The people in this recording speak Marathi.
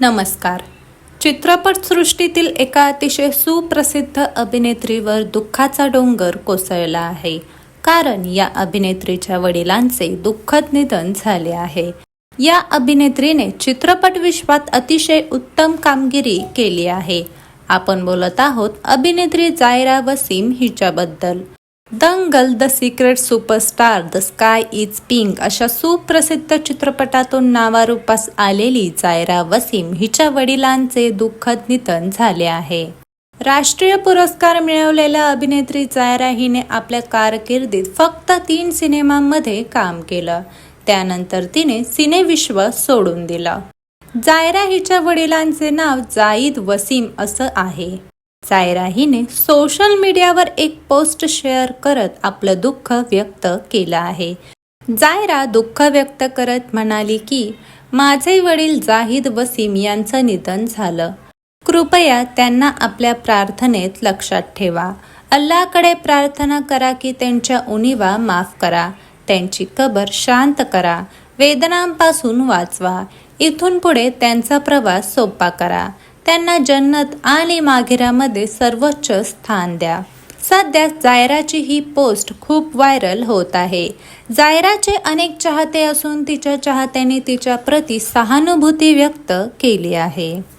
नमस्कार. चित्रपटसृष्टीतील एका अतिशय सुप्रसिद्ध अभिनेत्रीवर दुःखाचा डोंगर कोसळला आहे. कारण या अभिनेत्रीच्या वडिलांचे दुःखद निधन झाले आहे. या अभिनेत्रीने चित्रपट विश्वात अतिशय उत्तम कामगिरी केली आहे. आपण बोलत आहोत अभिनेत्री Zaira Wasim हिच्याबद्दल. Dangal the secret superstar the sky is pink अशा सुप्रसिद्ध चित्रपटातून नावारूपास आलेली जायरा वसीम हिच्या वडिलांचे दुःखद निधन झाले आहे. राष्ट्रीय पुरस्कार मिळवलेल्या अभिनेत्री जायरा हिने आपल्या कारकिर्दीत फक्त तीन सिनेमांमध्ये काम केलं. त्यानंतर तिने सिनेविश्व सोडून दिलं. जायरा हिच्या वडिलांचे नाव जाईद वसीम असं आहे. जायरा हिने सोशल मीडियावर एक पोस्ट शेअर करत आपलं दुःख व्यक्त केलं आहे. जायरा दुःख व्यक्त करत म्हणाली की माझे वडील जाहीद वसीम यांचं निधन झालं. कृपया त्यांना आपल्या प्रार्थनेत लक्षात ठेवा. अल्लाकडे प्रार्थना करा की त्यांच्या उणीवा माफ करा. त्यांची कबर शांत करा. वेदनांपासून वाचवा. इथून पुढे त्यांचा प्रवास सोपा करा. त्यांना जन्नत आणि माघेरामध्ये सर्वोच्च स्थान द्या. सध्या जायराची ही पोस्ट खूप व्हायरल होत आहे. जायराचे अनेक चाहते असून तिच्या चाहत्यांनी तिच्या प्रती सहानुभूती व्यक्त केली आहे.